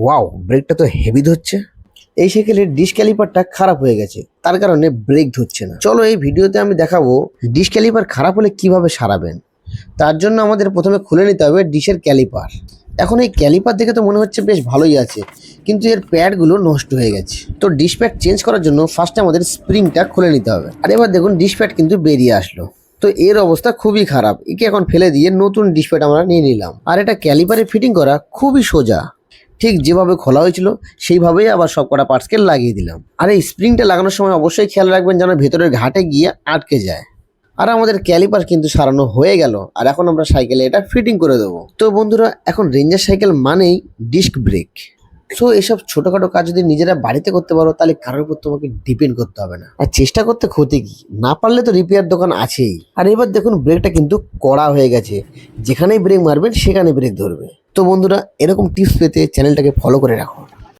Wow ব্রেকটা তো heavy ধরছে। এই সাইকেলের ডিস ক্যালিপারটা খারাপ হয়ে গেছে, তার কারণে ব্রেক ধরছে না। চলো এই ভিডিওতে আমি দেখাবো ডিস ক্যালিপার খারাপ হলে কীভাবে সারাবেন। তার জন্য আমাদের প্রথমে খুলে নিতে হবে ডিশের ক্যালিপার এখন এই ক্যালিপার দেখে তো মনে হচ্ছে বেশ ভালোই আছে, কিন্তু এর প্যাডগুলো নষ্ট হয়ে গেছে। তো ডিশ প্যাড চেঞ্জ করার জন্য ফার্স্টে আমাদের স্প্রিংটা খুলে নিতে হবে। আর এবার দেখুন ডিশ প্যাড কিন্তু বেরিয়ে আসলো। তো এর অবস্থা খুবই খারাপ। একে এখন ফেলে দিয়ে নতুন প্যাড আমরা নিয়ে নিলাম। আর এটা ক্যালিপারে ফিটিং করা খুবই সোজা। ঠিক যেভাবে খোলা হয়েছিল, সেইভাবেই আবার সব কটা পার্টসকে লাগিয়ে দিলাম। আর এই স্প্রিংটা লাগানোর সময় অবশ্যই খেয়াল রাখবেন যেন ভেতরের ঘাটে গিয়ে আটকে যায়। আর আমাদের ক্যালিপার কিন্তু সারানো হয়ে গেল, আর এখন আমরা সাইকেলে এটা ফিটিং করে দেবো। তো বন্ধুরা, এখন রেঞ্জার সাইকেল মানেই ডিস্ক ব্রেক সো এসব ছোটোখাটো কাজ যদি নিজেরা বাড়িতে করতে পারো, তাহলে কারোর উপর তোমাকে ডিপেন্ড করতে হবে না। আর চেষ্টা করতে ক্ষতি কি? না পারলে তো রিপেয়ার দোকান আছেই। আর এবার দেখুন ব্রেকটা কিন্তু কড়া হয়ে গেছে। যেখানেই ব্রেক মারবেন সেখানে ব্রেক ধরবে। তো বন্ধুরা এরকম টিপস পেতে চ্যানেলটাকে ফলো করে রাখো।